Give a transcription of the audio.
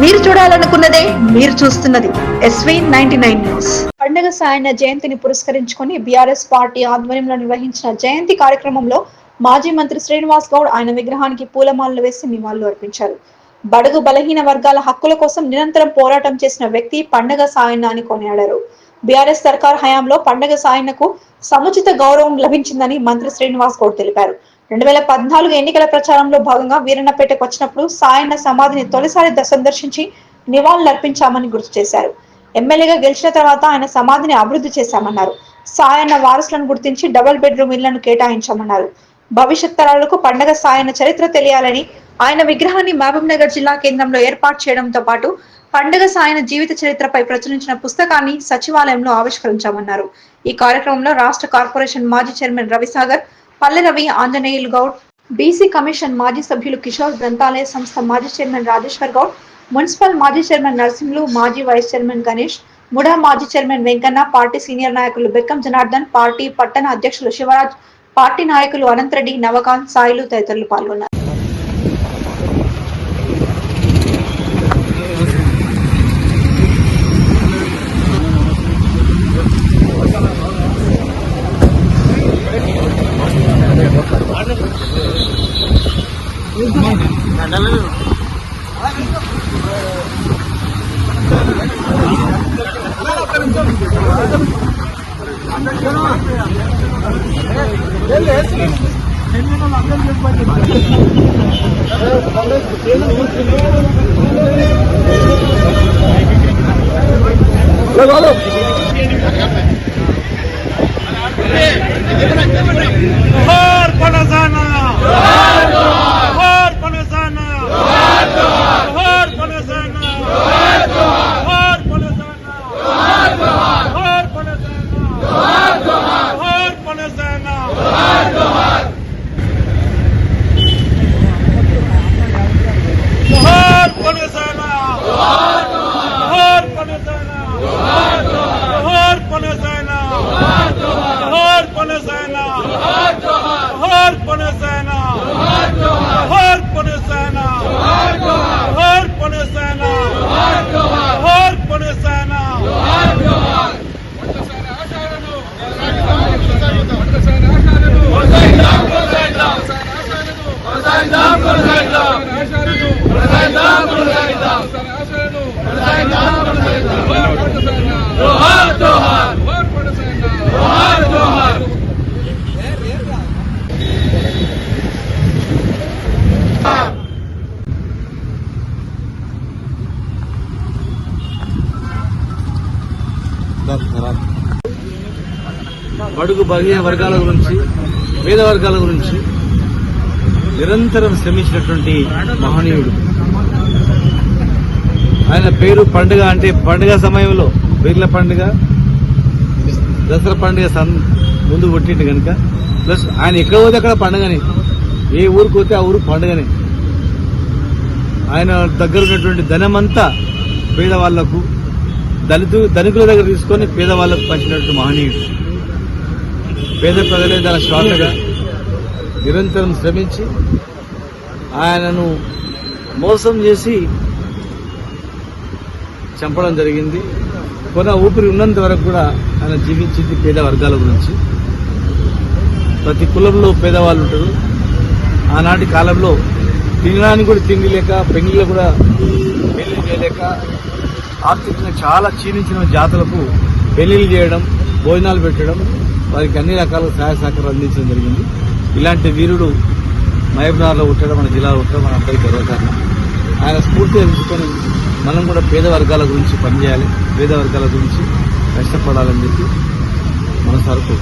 మీరు చూడాలనుకున్నదే మీరు చూస్తున్నది ఎస్వీ నైన్టీ నైన్ న్యూస్ పండుగ సాయన జయంతిని పురస్కరించుకొని బీఆర్ఎస్ పార్టీ ఆధ్వర్యంలో నిర్వహించిన జయంతి కార్యక్రమంలో మాజీ మంత్రి శ్రీనివాస్ గౌడ్ ఆయన విగ్రహానికి పూలమాలలు వేసి నివాళులు అర్పించారు. బడుగు బలహీన వర్గాల హక్కుల కోసం నిరంతరం పోరాటం చేసిన వ్యక్తి పండగ సాయన్న అని కొనియాడారు. బీఆర్ఎస్ సర్కార్ హయాంలో పండగ సాయన్నకు సముచిత గౌరవం లభించిందని మంత్రి శ్రీనివాస్ గౌడ్ తెలిపారు. రెండు వేల పద్నాలుగు ఎన్నికల ప్రచారంలో భాగంగా వీరన్నపేటకు వచ్చినప్పుడు సాయన్న సమాధిని తొలిసారి సందర్శించి నివాళులర్పించామని గుర్తు చేశారు. ఎమ్మెల్యేగా గెలిచిన తర్వాత ఆయన సమాధిని అభివృద్ధి చేశామన్నారు. సాయన్న వారసులను గుర్తించి డబుల్ బెడ్రూమ్ ఇళ్ళను కేటాయించామన్నారు. భవిష్యత్ తరాలకు పండగ సాయన్న చరిత్ర తెలియాలని ఆయన విగ్రహాన్ని మహబూబ్ నగర్ జిల్లా కేంద్రంలో ఏర్పాటు చేయడంతో పాటు పండగ సాయన జీవిత చరిత్రపై ప్రచురించిన పుస్తకాన్ని సచివాలయంలో ఆవిష్కరించామన్నారు. ఈ కార్యక్రమంలో రాష్ట్ర కార్పొరేషన్ మాజీ chairman Ravisagar Palle Ravi Anjaneyulu Goud BC commission మాజీ సభ్యులు కిషోర్ గ్రంథాలయ సంస్థ మాజీ చైర్మన్ రాజేశ్వర్ గౌడ్ మున్సిపల్ మాజీ చైర్మన్ నరసింహులు మాజీ వైస్ చైర్మన్ గణేష్ ముడా మాజీ చైర్మన్ వెంకన్న పార్టీ సీనియర్ నాయకులు బెక్కం జనార్దన్ పార్టీ పట్టణ అధ్యక్షులు శివరాజ్ పార్టీ నాయకులు అనంతరెడ్డి నవకాంత్ సాయిలు తదితరులు పాల్గొన్నారు. ভালো Oh! পনে যায় না। জোহার পনে যায় না। জোহার পনে যায় না। জোহার బడుగు బలహీన వర్గాల గురించి పేద వర్గాల గురించి నిరంతరం శ్రమించినటువంటి మహనీయుడు. ఆయన పేరు పండుగ అంటే పండుగ సమయంలో పీర్ల పండుగ దసరా పండుగ ముందు పుట్టిండు కనుక ప్లస్ ఆయన ఎక్కడ పోతే అక్కడ పండుగనే. ఏ ఊరికి పోతే ఆ ఊరు పండుగనే. ఆయన దగ్గర ఉన్నటువంటి ధనమంతా పేదవాళ్ళకు దళితు ధనికుల దగ్గర తీసుకొని పేదవాళ్ళకు పంచినటువంటి మహనీయుడు. పేద ప్రజలే దాని శ్వాసగా నిరంతరం శ్రమించి ఆయనను మోసం చేసి చంపడం జరిగింది. కొన ఊపిరి ఉన్నంత వరకు కూడా ఆయన జీవించింది పేద వర్గాల గురించి. ప్రతి కులంలో పేదవాళ్ళు ఉంటారు. ఆనాటి కాలంలో తినడానికి కూడా తిండి లేక పెళ్ళిళ్ళు కూడా పెళ్ళి చేయలేక ఆర్థికంగా చాలా క్షీణించిన జాతులకు పెళ్ళిళ్ళు చేయడం భోజనాలు పెట్టడం వారికి అన్ని రకాల సహాయ సహకారాలు అందించడం జరిగింది. ఇలాంటి వీరుడు మహబూబ్నగర్లో ఉంటాడు మన జిల్లాలో ఉంటాడు మన అందరికీ గర్వకారణం ఆయన స్ఫూర్తిగా తీసుకొని మనం కూడా పేద వర్గాల గురించి పనిచేయాలి పేద వర్గాల గురించి కష్టపడాలని చెప్పి మన సరుకు